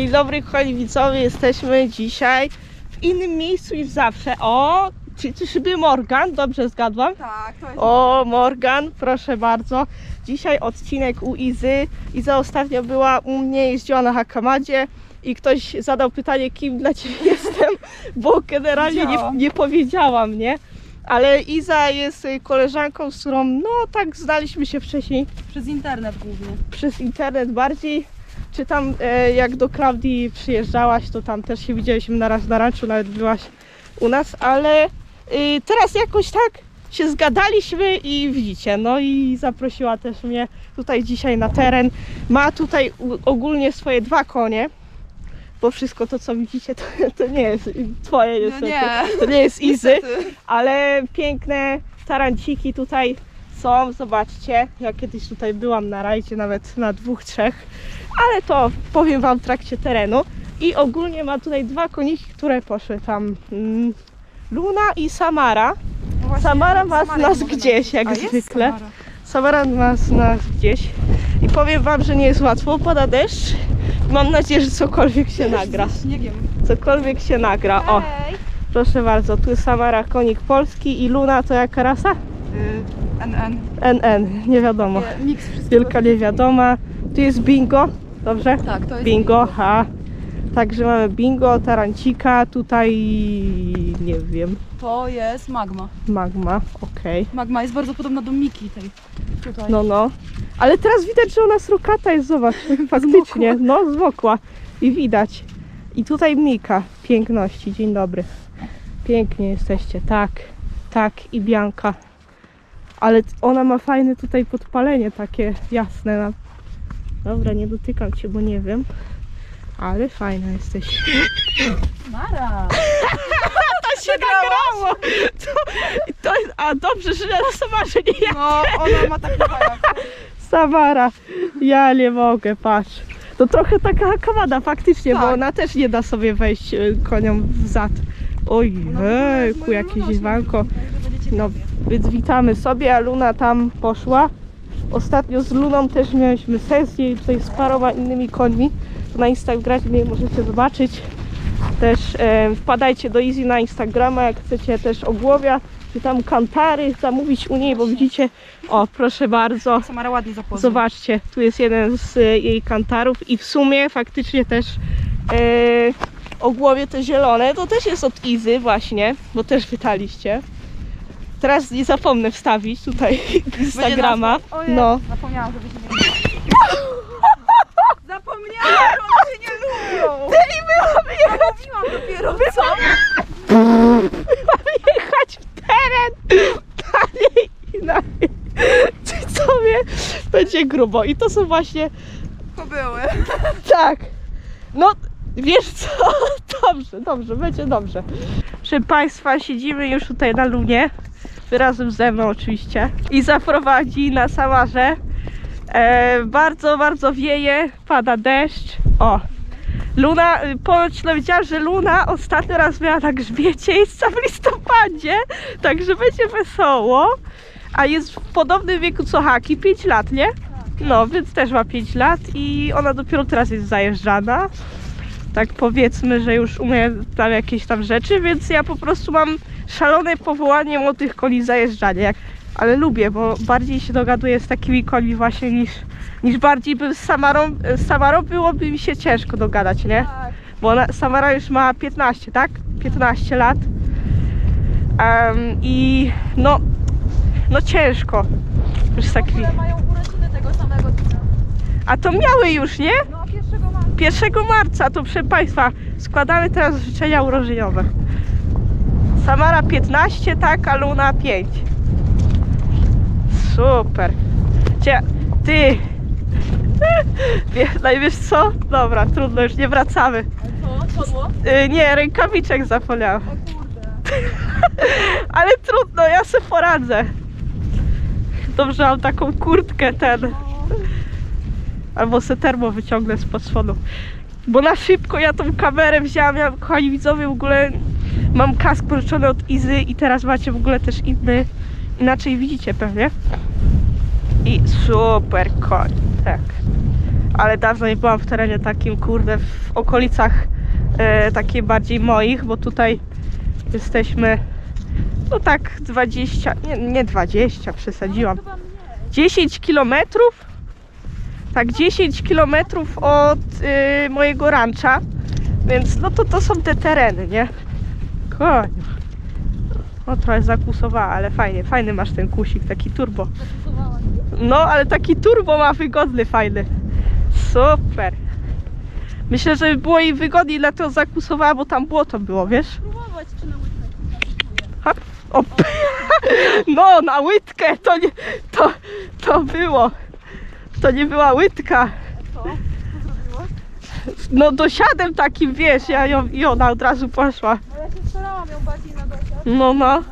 Dzień dobry kochani widzowie, jesteśmy dzisiaj w innym miejscu niż zawsze. O, czy czyżby Morgan? Dobrze zgadłam? Tak, to jest. O, Morgan, proszę bardzo. Dzisiaj odcinek u Izy. Iza ostatnio była u mnie, jeździła na Hakamadzie i ktoś zadał pytanie, kim dla Ciebie jestem, bo generalnie nie, Wiedziałam. nie powiedziałam, nie? Ale Iza jest y, koleżanką, z którą no tak znaliśmy się wcześniej Przez internet głównie. przez internet bardziej. Czy tam e, jak do Klaudii przyjeżdżałaś, to tam też się widzieliśmy na raz na ranczu, nawet byłaś u nas, ale y, teraz jakoś tak się zgadaliśmy i widzicie, no i zaprosiła też mnie tutaj dzisiaj na teren. Ma tutaj ogólnie swoje dwa konie, bo wszystko to co widzicie to, to nie jest twoje No niestety. nie. To nie jest Izy, ale piękne taranciki tutaj są. Zobaczcie, ja kiedyś tutaj byłam na rajdzie, nawet na dwóch, trzech, ale to powiem Wam w trakcie terenu. I ogólnie ma tutaj dwa koniki, które poszły tam. Mm, Luna i Samara. Właśnie, Samara ma Samara nas nie gdzieś, jak zwykle. Samara. Samara ma nas gdzieś. I powiem Wam, że nie jest łatwo, pada deszcz. Mam nadzieję, że cokolwiek się nagra. Z śniegiem. Cokolwiek się nagra. O, proszę bardzo, tu jest Samara, konik polski i Luna to jaka rasa? Y, NN. NN, nie wiadomo. Wielka niewiadoma. Tu jest bingo, dobrze? Tak, to jest. Bingo, ha. Także mamy bingo, tarancika, tutaj nie wiem, To jest magma. magma, okej. Magma jest bardzo podobna do Miki tej. Tutaj. No, no. Ale teraz widać, że ona srokata jest, zobacz, faktycznie, no zwokła i widać. I tutaj Mika, piękności, dzień dobry. Pięknie jesteście, tak, tak i Bianka. Ale ona ma fajne tutaj podpalenie takie jasne. Na... Dobra, nie dotykam cię, bo nie wiem. Ale fajna jesteś. Mara. To się nagrało! To, to jest, a dobrze, że na Samarze nie ja. No, ona ma charakter. Samara, ja nie mogę, patrz. To trochę taka hakamada faktycznie, bo Tak. ona też nie da sobie wejść y, koniom w zad. Oj, Ona w ogóle jest hejku, moim jakieś równością, wanko. także będzie No, więc witamy sobie, a Luna tam poszła. Ostatnio z Luną też mieliśmy sesję i tutaj z paroma innymi końmi. To na Instagramie możecie zobaczyć. Też e, wpadajcie do Easy na Instagrama, jak chcecie też ogłowia, czy tam kantary zamówić u niej, bo widzicie, o proszę bardzo, Samara ładnie zapozna. Zobaczcie, tu jest jeden z e, jej kantarów i w sumie faktycznie też e, ogłowie te zielone, to też jest od Izy właśnie, bo też pytaliście. Teraz nie zapomnę wstawić tutaj Instagrama. Ojej, No, Zapomniałam, że byśmy nie Zapomniałam, że się nie lubią. Ty i byłam jechać, Mówiłam dopiero co? jechać w teren dalej i dalej. Ty sobie będzie grubo i to są właśnie To były. Tak. No, wiesz co? Dobrze, dobrze, będzie dobrze. Proszę Państwa, siedzimy już tutaj na lunie. Razem ze mną oczywiście. I zaprowadzi na Samarze. E, bardzo, bardzo wieje, pada deszcz. O. Luna, ponoć dowiedziałam, że Luna ostatni raz miała na grzbiecie jest w listopadzie, także będzie wesoło. A jest w podobnym wieku co Haki, 5 lat, nie? No, więc też ma 5 lat i ona dopiero teraz jest zajeżdżana. Tak powiedzmy, że już umie tam jakieś tam rzeczy, więc ja po prostu mam szalone powołanie młodych koni zajeżdżania. Jak, ale lubię, bo bardziej się dogaduję z takimi końmi właśnie niż, niż bardziej bym z Samarą, z Samarą byłoby mi się ciężko dogadać, nie? Tak. Bo ona, Samara już ma 15, tak? 15 lat. Em, I no, no ciężko. Już z takimi. ogóle mają urodziny tego samego dnia. A to miały już, nie? No, 1 marca. 1 marca, to proszę Państwa, składamy teraz życzenia urodzinowe. Samara 15, tak, a Luna 5. Super. Cie, ty. No wiesz co? Dobra, trudno, już nie wracamy. Co? Co było? Y, nie, rękawiczek zapomniałam. O kurde. Ale trudno, ja sobie poradzę. Dobrze, mam taką kurtkę ten. Albo se termo wyciągnę z spodu. Bo na szybko ja tą kamerę wzięłam, ja, kochani widzowie, w ogóle mam kask pożyczony od Izy i teraz macie w ogóle też inny, inaczej widzicie pewnie. I super koń, tak. ale dawno nie byłam w terenie takim, kurde, w okolicach e, bardziej moich, bo tutaj jesteśmy, no tak 20, nie, nie 20, przesadziłam. Chyba mnie. 10 kilometrów? Tak, 10 kilometrów od y, mojego rancha, więc no to to są te tereny, nie? Koniu. No trochę zakusowała, ale fajnie, fajny masz ten kusik, taki turbo. No, ale taki turbo ma wygodny, fajny. Super. Myślę, że by było jej wygodniej, dlatego zakusowała, bo tam błoto było, wiesz? Spróbować, czy na łydkę. O, no, na łydkę to nie, to, to było. To nie była łydka. No dosiadem takim, wiesz, ja ją, i ona od razu poszła. No ja się starałam ją bardziej na dosiad. No, no.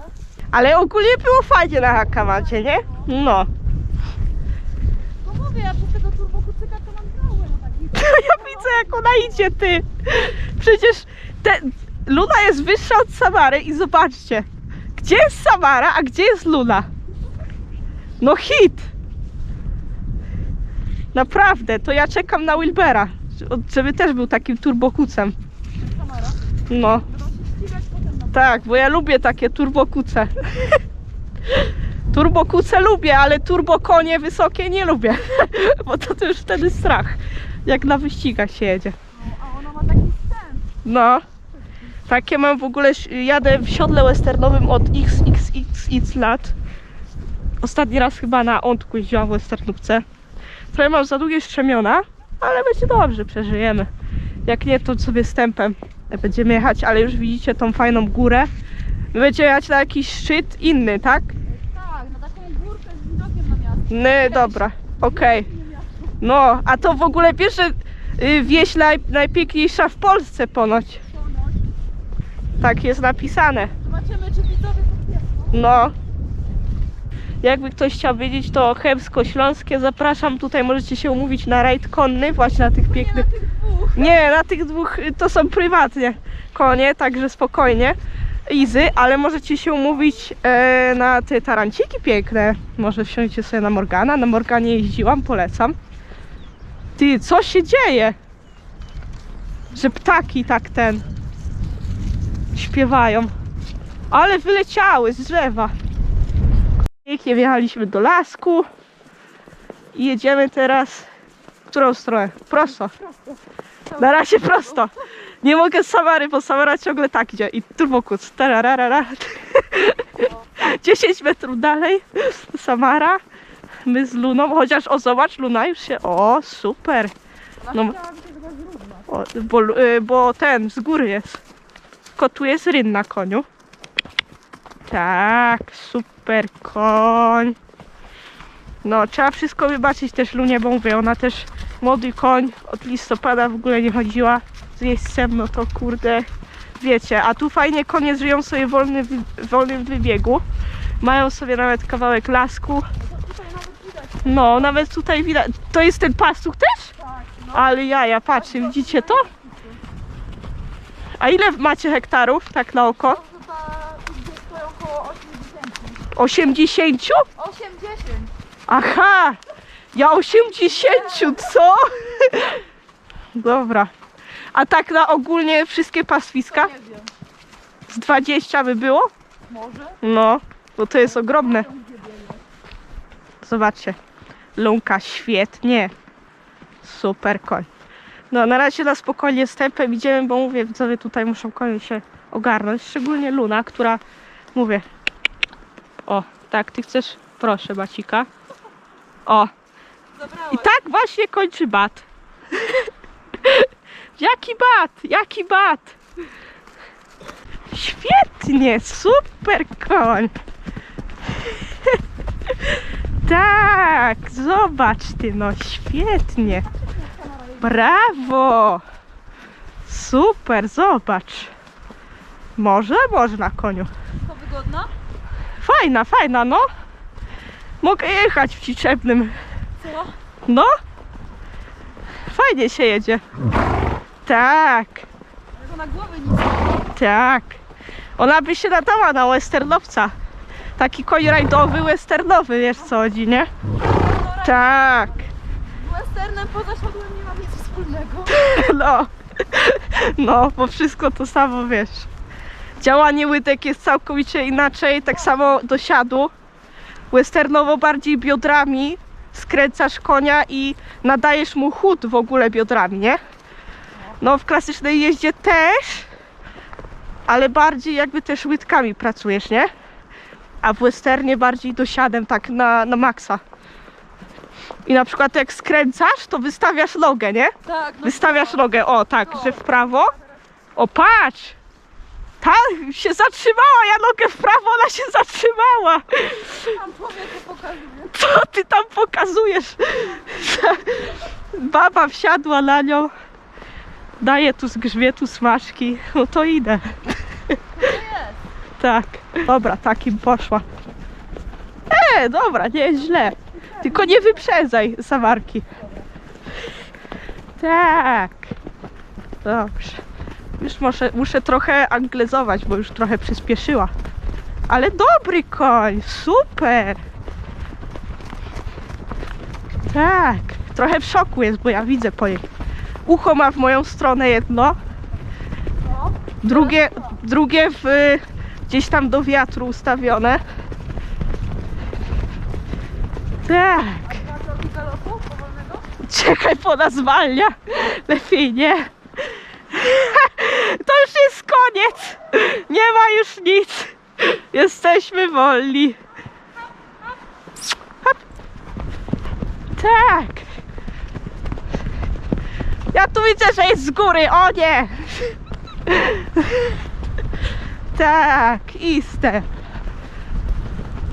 Ale ogólnie było fajnie na hakamacie, nie? No. No mówię, ja przez tego turbokucyka to mam grałem taki. Ja widzę jak ona idzie, ty. Przecież te, Luna jest wyższa od Samary i zobaczcie. Gdzie jest Samara, a gdzie jest Luna? No hit. Naprawdę, to ja czekam na Wilbera, żeby też był takim turbokucem. No. Tak, bo ja lubię takie turbokuce. Turbokuce lubię, ale turbokonie wysokie nie lubię. Bo to, to już wtedy strach. Jak na wyścigach się jedzie. A ma taki. No. Takie mam w ogóle, jadę w siodle westernowym od xxx lat. Ostatni raz chyba na Ontku jeździłam w westernówce. Trochę mam za długie strzemiona, ale będzie dobrze, przeżyjemy. Jak nie, to sobie stępem będziemy jechać, ale już widzicie tą fajną górę. My będziemy jechać na jakiś szczyt inny, tak? Tak, na taką górkę z widokiem na miasto. No dobra, okej. No, a to w ogóle że y, wieś naj, najpiękniejsza w Polsce ponoć. Tak jest napisane. Zobaczymy, czy widzowie potwierdzą. No. Jakby ktoś chciał wiedzieć, to Chemsko-Śląskie. Zapraszam tutaj, możecie się umówić na rajd konny, właśnie na tych pięknych... na tych dwóch. Nie, na tych dwóch y, to są prywatnie konie, także spokojnie. Easy, ale możecie się umówić e, na te taranciki piękne. Może wsiądziecie sobie na Morgana. Na Morganie jeździłam, polecam. Ty, co się dzieje? Że ptaki tak ten śpiewają. Ale wyleciały z drzewa. Pięknie wjechaliśmy do lasku. I jedziemy teraz w którą stronę? Prosto. Na razie prosto. Nie mogę z Samary, bo Samara ciągle tak idzie. I turbokuc. Tararara. 10 metrów dalej Samara. My z Luną, chociaż o zobacz, Luna już się. O, super. No. Bo, y, bo ten z góry jest. Tylko tu jest ryn na koniu. Tak, super koń. No, trzeba wszystko wybaczyć też Lunie, bo mówię, ona też młody koń od listopada w ogóle nie chodziła z jeźdźcem, no to kurde, wiecie. A tu fajnie konie żyją sobie wolny, wolnym wybiegu. Mają sobie nawet kawałek lasku. No, nawet tutaj widać. To jest ten pastuch też? Ale jaja, patrzcie, widzicie to? A ile macie hektarów, tak na oko? To ta gdzie stoją około 80. 80? 80. Aha! Ja 80, co? Dobra. A tak na ogólnie wszystkie pastwiska? Nie wiem. Z 20 by było? Może? No, bo to jest ogromne. Zobaczcie. Lunka, świetnie. Super koń. No, na razie na spokojnie stępem idziemy, bo mówię, widzowie tutaj muszą konie się ogarnąć. Szczególnie Luna, która, mówię, o, tak, ty chcesz? Proszę, Bacika. O, Zabrałeś. i tak właśnie kończy bat. Jaki bat? Jaki bat? Świetnie, super koń. tak, zobacz ty, no świetnie. Brawo. Super, zobacz. Może, może na koniu. To wygodna? Fajna, fajna, no. Mogę jechać w ciczebnym. Co? No. Fajnie się jedzie. Tak, Tego na głowy nic. tak. Ona by się nadała na westernowca. Taki koń rajdowy, westernowy, wiesz co chodzi, nie? Tak. Westernem poza siodłem nie wspólnego. No. No, bo wszystko to samo wiesz. Działanie łydek jest całkowicie inaczej, tak samo do siadu. Westernowo bardziej biodrami skręcasz konia i nadajesz mu chód w ogóle biodrami, nie? No w klasycznej jeździe też, ale bardziej jakby też łydkami pracujesz, nie? A w westernie bardziej dosiadem, tak na, na maksa. I na przykład jak skręcasz, to wystawiasz nogę, nie? Tak, no Wystawiasz nogę, o tak, że w prawo. O patrz! Ta się zatrzymała, ja nogę w prawo, ona się zatrzymała. tam człowieku pokazuje. Co ty tam pokazujesz? Baba wsiadła na nią. Daje tu z grzbietu smaczki. No to idę. To jest. Tak. Dobra, takim poszła. E, dobra, nie jest źle. Tylko nie wyprzedzaj zawarki. Tak. Dobrze. Już muszę, muszę trochę anglezować, bo już trochę przyspieszyła. Ale dobry koń, super. Tak. Trochę w szoku jest, bo ja widzę po. Ucho ma w moją stronę jedno, No. drugie, drugie w, gdzieś tam do wiatru ustawione. Tak. Czekaj, po nas. Lepiej nie. To już jest koniec. Nie ma już nic. Jesteśmy wolni. Hop. Tak. Ja tu widzę, że jest z góry. O nie. Tak, iste.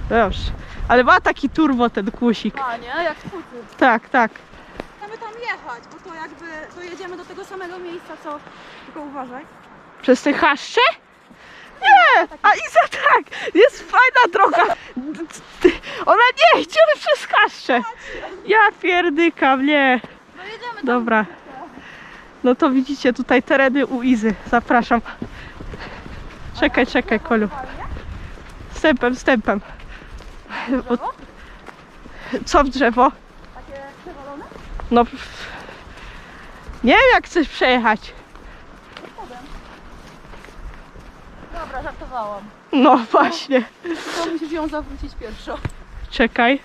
Dobrze. Ale ma taki turbo ten kłusik. A nie, jak. Tak, tak. Chcemy tam jechać, bo to jakby dojedziemy do tego samego miejsca, co... Tylko uważaj. Przez te chaszcze? Nie! A Iza tak! Jest fajna droga! Ona nie, idziemy przez chaszcze! Ja pierdykam, nie. Tam. Dobra. No to widzicie tutaj tereny u Izy. Zapraszam. Czekaj, czekaj, Kolu. Wstępem, wstępem. Co w drzewo? Takie przewalone? No... Nie wiem jak chcesz przejechać. Potem. Dobra, żartowałam. No właśnie. To musisz ją zawrócić pierwszo. Czekaj.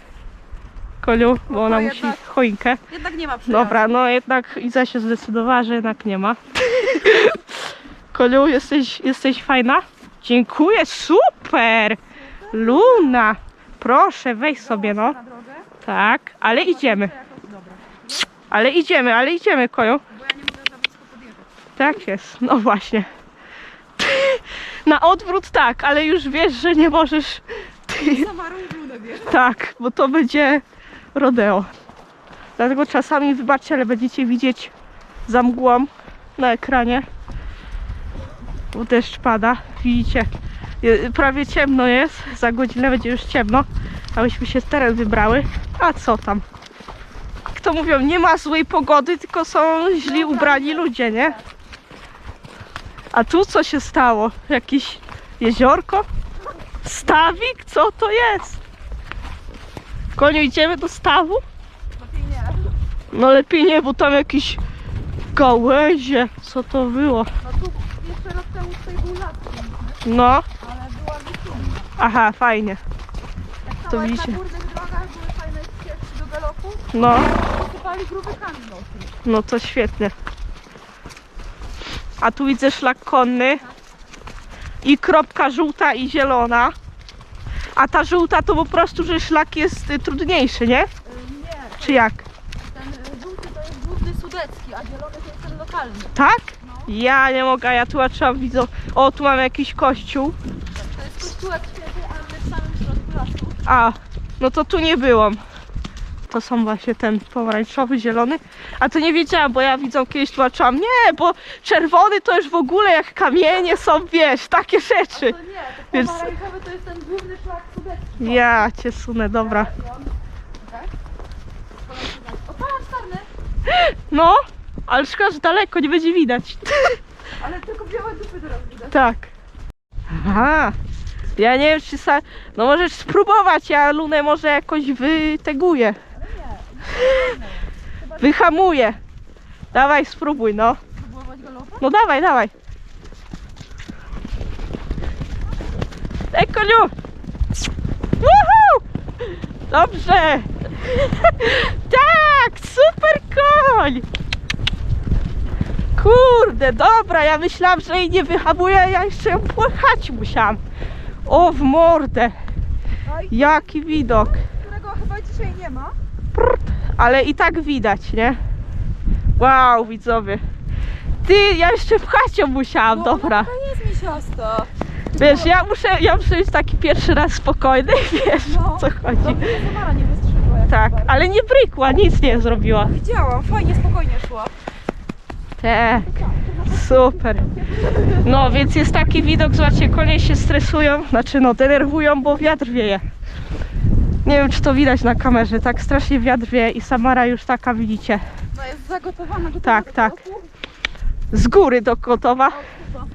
Koliu, bo ona to musi jednak- choinkę. Jednak nie ma przejazdu. Dobra, no jednak Iza się zdecydowała, że jednak nie ma. Koliu, jesteś, jesteś fajna? Dziękuję, super! Luna, proszę, weź sobie, no. Tak, ale idziemy. Ale idziemy, ale idziemy, Koliu. Tak jest, no właśnie. Na odwrót tak, ale już wiesz, że nie możesz. Wiesz. Tak, bo to będzie rodeo. Dlatego czasami, wybaczcie, ale będziecie widzieć za mgłą na ekranie. Bo deszcz pada. Widzicie, prawie ciemno jest. Za godzinę będzie już ciemno. A myśmy się teren wybrały. A co tam? Jak to mówią, nie ma złej pogody, tylko są źli ubrani ludzie, nie? A tu co się stało? Jakieś jeziorko? Stawik? Co to jest? Koniu, idziemy do stawu? Lepiej nie. No lepiej nie, bo tam jakieś gałęzie. Co to było? No tu jeszcze rok temu tutaj był las, No, ale była wyciągna. aha, fajnie. Jak To widzicie. Na górnych drogach były fajne ścieżki do galopu. No, Sypali grubykami nosi. no to świetnie. A tu widzę szlak konny. I kropka żółta i zielona. A ta żółta to po prostu, że szlak jest y, trudniejszy, nie? Nie, Czy jak? ten y, żółty to jest główny sudecki, a zielony to jest ten lokalny. Tak? Ja nie mogę, ja tu trzeba widzę. O, tu mamy jakiś kościół. To jest kościółek świętej Anny w samym środku lasu. A, no to tu nie byłam. To są właśnie ten pomarańczowy, zielony. A to nie wiedziałam, bo ja widzą kiedyś tłumaczyłam, nie, bo czerwony to już w ogóle jak kamienie są, wiesz, takie rzeczy. To nie, to Więc- pomarańczowy to jest ten główny szlak sudecki. Ja cię sunę, dobra. O, pan czarny! No, ale szkoda, że daleko, nie będzie widać. Ale tylko białe dupy teraz widać. Tak. Aha. Ja nie wiem, czy sa... No możesz spróbować, ja Lunę może jakoś wyteguję. Wyhamuję. Dawaj, spróbuj, no. No dawaj, dawaj. Ej, koniu! Woohoo! Dobrze! tak, super koń! Kurde, dobra, ja myślałam, że jej nie wyhamuję, ja jeszcze ją płachać musiałam. O, w mordę. Jaki widok. którego chyba dzisiaj nie ma. Prrt, ale i tak widać, nie? Wow, widzowie. Ty, ja jeszcze pchać musiałam, Bo dobra. Ona taka jest misiasta. Wiesz, ja muszę, ja muszę być taki pierwszy raz spokojny, wiesz No. o co chodzi. Dobrze, że nie wystrzeliła jak Tak, super. ale nie brykła, nic nie zrobiła. Widziałam, fajnie, spokojnie szła. Te, super. No, więc jest taki widok, zobaczcie, konie się stresują, znaczy no, denerwują, bo wiatr wieje. Nie wiem, czy to widać na kamerze, tak strasznie wiatr wieje i Samara już taka, widzicie, No jest zagotowana Tak, tak. z góry do Kotowa. O, kurwa.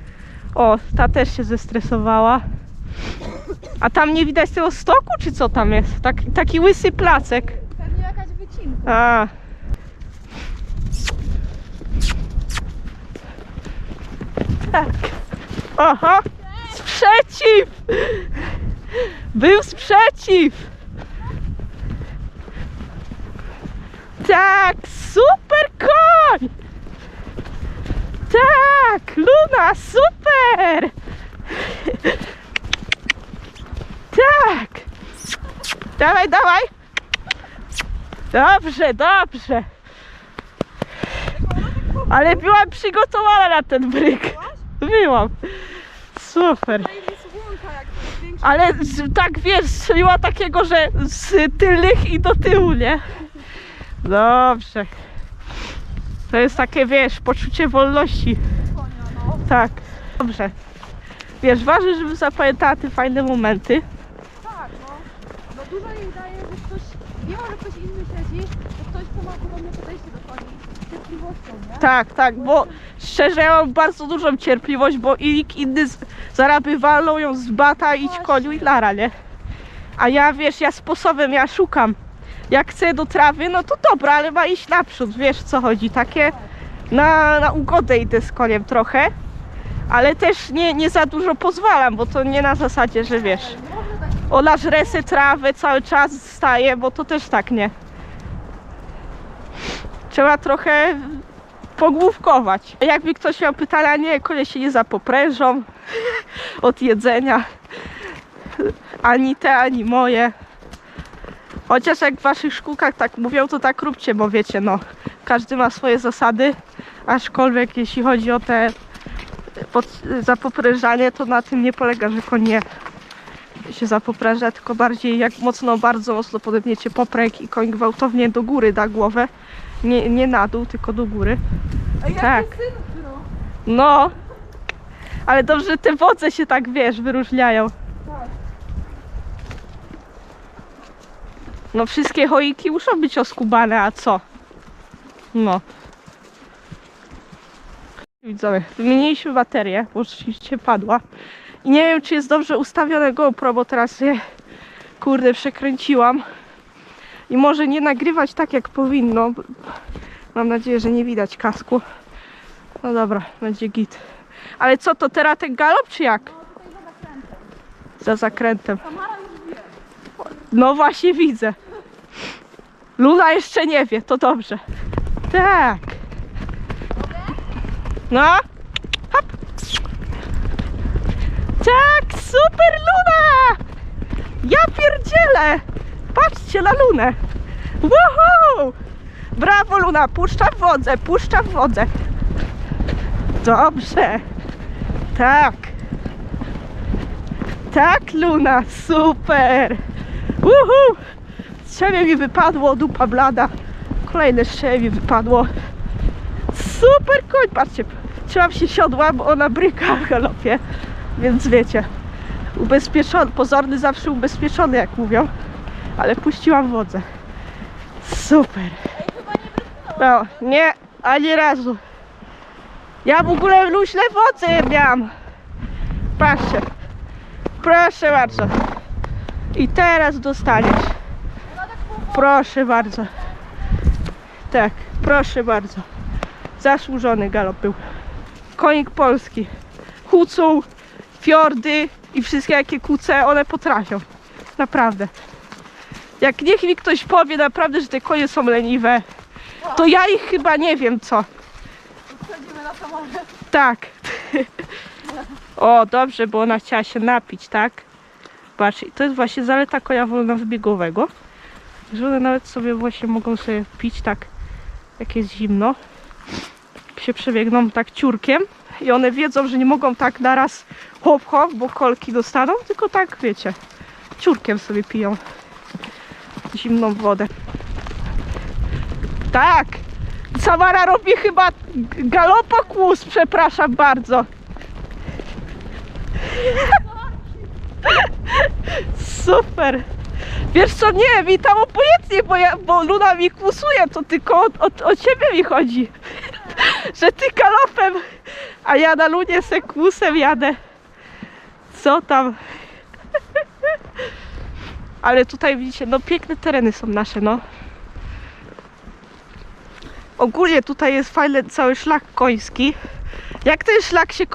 O, ta też się zestresowała. A tam nie widać tego stoku, czy co tam jest? Tak, taki łysy placek. Pewnie jakaś wycinka. A. Tak. Oho! Sprzeciw! Był sprzeciw! Tak! Super koń! Tak! Luna! Super! Tak! Dawaj, dawaj! Dobrze, dobrze. Ale byłam przygotowana na ten bryk. Byłam. Super. Ale tak wiesz, strzeliła takiego, że z tylnych i do tyłu, nie? Dobrze. To jest takie, wiesz, poczucie wolności. no. Tak. Dobrze. Wiesz, ważne, żeby zapamiętała te fajne momenty. Tak, no. No dużo jej daje, że ktoś, mimo że ktoś inny siedzi, to ktoś, kto ma podobne podejście do koni, z cierpliwością, nie? Tak, tak, bo szczerze ja mam bardzo dużą cierpliwość, bo i nikt inny z, zaraz by walnął ją z bata, idź Właśnie. koniu i lara, nie? A ja, wiesz, ja sposobem, ja szukam. Jak chcę do trawy, no to dobra, ale ma iść naprzód, wiesz co chodzi, takie na, na ugodę idę z koniem trochę, ale też nie, nie za dużo pozwalam, bo to nie na zasadzie, że wiesz, ona żre se trawę cały czas staje, bo to też tak nie. Trzeba trochę pogłówkować. Jakby ktoś miał pytania, nie, konie się nie zapoprężą od jedzenia. Ani te, ani moje. Chociaż jak w waszych szkółkach tak mówią, to tak róbcie, bo wiecie, no, każdy ma swoje zasady, aczkolwiek jeśli chodzi o te pod, zapoprężanie, to na tym nie polega, że koń nie się zapopręża, tylko bardziej jak mocno, bardzo mocno podepniecie popręg i koń gwałtownie do góry da głowę. Nie, nie na dół, tylko do góry. Jak Tak. no. No, ale dobrze, że te wodze się tak, wiesz, wyróżniają. No wszystkie choiki muszą być oskubane, a co? No. Widzowie, wymieniliśmy baterię, bo rzeczywiście padła. I nie wiem, czy jest dobrze ustawione GoPro, bo teraz je, kurde, przekręciłam. I może nie nagrywać tak, jak powinno. Mam nadzieję, że nie widać kasku. No dobra, będzie git. Ale co, to teraz ten galop, czy jak? No za zakrętem. Za zakrętem. No właśnie widzę. Luna jeszcze nie wie, to dobrze. Tak. No. Hop. Tak, super Luna! Ja pierdzielę! Patrzcie na Lunę! Woohoo! Brawo Luna, puszcza w wodze, puszcza w wodze. Dobrze. Tak. Tak, Luna, super! Uhu! Strzemię mi wypadło, dupa blada. Kolejne strzemię mi wypadło. Super koń, patrzcie. Trzymam się siodła, bo ona bryka w galopie. Więc wiecie, ubezpieczony, pozorny zawsze ubezpieczony, jak mówią. Ale puściłam wodze. Super. No, nie, ani razu. Ja w ogóle luźne wodze miałam. Patrzcie. Proszę bardzo. I teraz dostaniesz. Proszę bardzo. Tak, proszę bardzo. Zasłużony galop był. Konik polski. Hucą, fiordy i wszystkie jakie kuce one potrafią. Naprawdę. Jak niech mi ktoś powie naprawdę, że te konie są leniwe, to ja ich chyba nie wiem co. Wchodzimy na samolot. Tak. O, dobrze, bo ona chciała się napić, tak? Patrz, to jest właśnie zaleta konia wolnowybiegowego. Że one nawet sobie właśnie mogą sobie pić tak, jak jest zimno. Się przebiegną tak ciurkiem i one wiedzą, że nie mogą tak naraz hop hop, bo kolki dostaną, tylko tak, wiecie, ciurkiem sobie piją zimną wodę. Tak! Samara robi chyba galopokłus, przepraszam bardzo. Super. Wiesz co, nie, mi tam obojętnie, bo, ja, bo Luna mi kłusuje, to tylko o, o, o ciebie mi chodzi. Że ty galopem, a ja na Lunie se kłusem jadę. Co tam? Ale tutaj widzicie, no piękne tereny są nasze, no. Ogólnie tutaj jest fajny cały szlak koński. Jak ten szlak się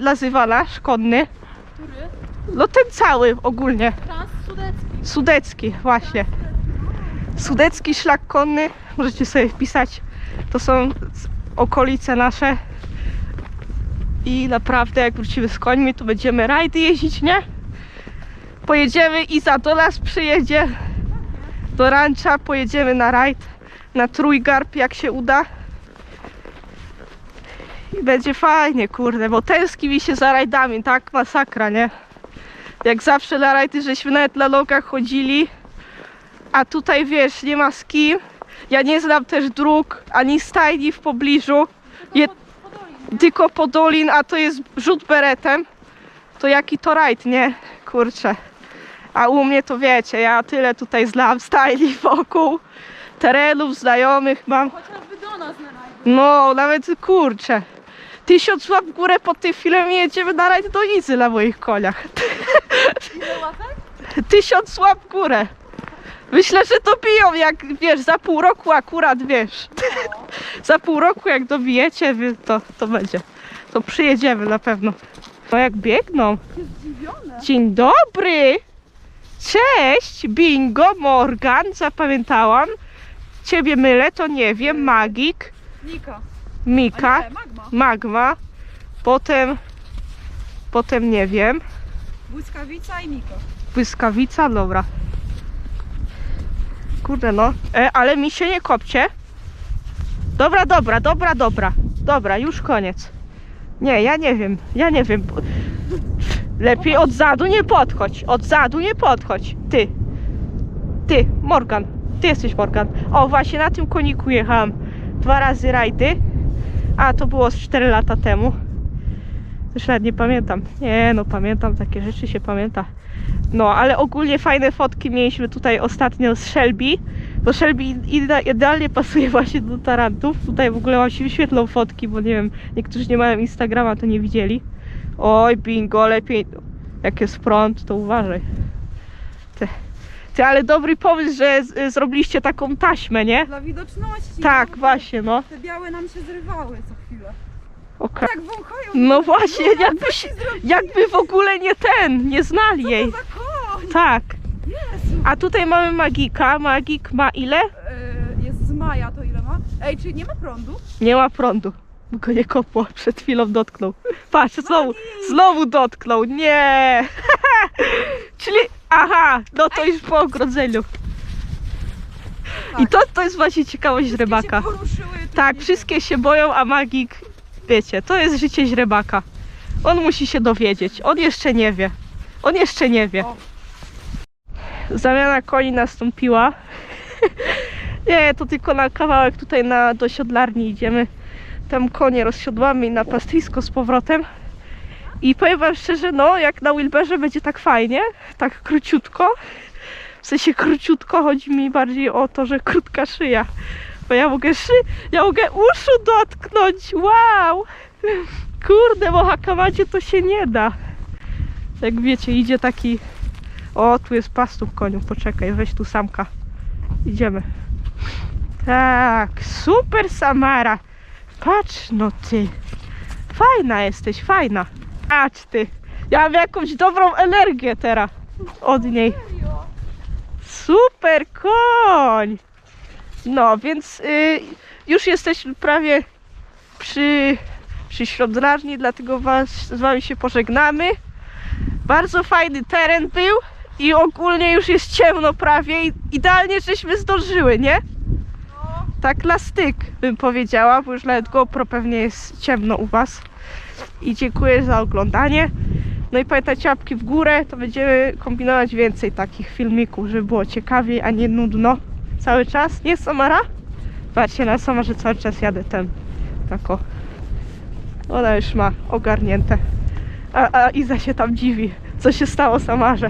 nazywa nasz, konny? Który? No ten cały ogólnie. Transsudecki. Sudecki, właśnie. Sudecki szlak konny, możecie sobie wpisać. To są okolice nasze. I naprawdę jak wrócimy z końmi, to będziemy rajdy jeździć, nie? Pojedziemy, Iza do nas przyjedzie. Do rancza pojedziemy na rajd. Na trójgarb, jak się uda. I będzie fajnie, kurde, bo tęskni mi się za rajdami, tak? Masakra, nie? Jak zawsze na rajdy, żeśmy nawet na nogach chodzili. A tutaj wiesz, nie ma z kim. Ja nie znam też dróg, ani stajni w pobliżu. Je, tylko Podolin, a to jest rzut beretem. To jaki to rajd, nie? Kurczę. A u mnie to wiecie, ja tyle tutaj znam stajni wokół. Terenów, znajomych mam. Chociażby do nas na. No, nawet kurczę. Tysiąc łap w górę po tym filmie i jedziemy na rajd do Izy na moich koniach. Ile łapek? Tysiąc łap w górę. Myślę, że dobiją, jak wiesz, za pół roku akurat wiesz. za pół roku jak dobijecie, to, to będzie. To przyjedziemy na pewno. No jak biegną. Dzień dobry! Cześć! Bingo, Morgan, zapamiętałam. Ciebie mylę, to nie wiem. Magik, Nika. Mika, nie, magma. Magma. Potem, potem nie wiem. Błyskawica i Nika. Błyskawica, dobra. Kurde no, e, ale mi się nie kopcie. Dobra, dobra, dobra, dobra. Dobra, już koniec. Nie, ja nie wiem, ja nie wiem. Lepiej od zadu nie podchodź. Od zadu nie podchodź. Ty. Ty, Morgan. Ty jesteś Morgan. O, właśnie na tym koniku jechałam dwa razy rajdy. A, to było z 4 lata temu. Już nawet nie pamiętam. Nie, no pamiętam, takie rzeczy się pamięta. No, ale ogólnie fajne fotki mieliśmy tutaj ostatnio z Shelby, bo Shelby ide- idealnie pasuje właśnie do tarantów. Tutaj w ogóle wam się wyświetlą fotki, bo nie wiem, niektórzy nie mają Instagrama, to nie widzieli. Oj, bingo, lepiej, jak jest front, to uważaj. Ty, ty ale dobry pomysł, że z, zrobiliście taką taśmę, nie? Dla widoczności. Tak, no, właśnie, no. Te białe nam się zrywały co chwilę. Okej. Tak wąchają. No właśnie, jakby się-? Jakby w ogóle nie ten, nie znali Co jej. to za koń? Tak. Jezu. A tutaj mamy Magika. Magik ma ile? Yy, jest z maja, to ile ma? Ej, czy nie ma prądu? Nie ma prądu. Go nie kopło. Przed chwilą dotknął. Patrz, znowu, znowu dotknął. Nie. Czyli, aha, no to już po ogrodzeniu. I to, to jest właśnie ciekawość Wszystkie rybaka. Tak, wszystkie się boją, a magik, wiecie, to jest życie źrebaka. On musi się dowiedzieć. On jeszcze nie wie. On jeszcze nie wie. O. Zamiana koni nastąpiła. nie, to tylko na kawałek tutaj na, do siodlarni idziemy. Tam konie rozsiodłamy na pastwisko z powrotem. I powiem wam szczerze, no jak na Wilberze będzie tak fajnie, tak króciutko. W sensie króciutko chodzi mi bardziej o to, że krótka szyja. Bo ja mogę szy, ja mogę uszu dotknąć, wow! Kurde, bo hakamacie to się nie da. Jak wiecie, idzie taki... O, tu jest pastuch koniu, poczekaj, weź tu samka. Idziemy. Tak, super Samara. Patrz, no ty. Fajna jesteś, fajna. Patrz ty. Ja mam jakąś dobrą energię teraz od niej. Super koń! No, więc y, już jesteśmy prawie przy, przy świątlarni, dlatego was, z wami się pożegnamy. Bardzo fajny teren był i ogólnie już jest ciemno prawie idealnie żeśmy zdążyły, nie? Tak na styk bym powiedziała, bo już nawet GoPro pewnie jest ciemno u was. I dziękuję za oglądanie. No i pamiętajcie łapki w górę, to będziemy kombinować więcej takich filmików, żeby było ciekawiej, a nie nudno cały czas. Nie Samara? Patrzcie na sama, że cały czas jadę ten tako. Ona już ma ogarnięte. A, a Iza się tam dziwi, co się stało Samarze.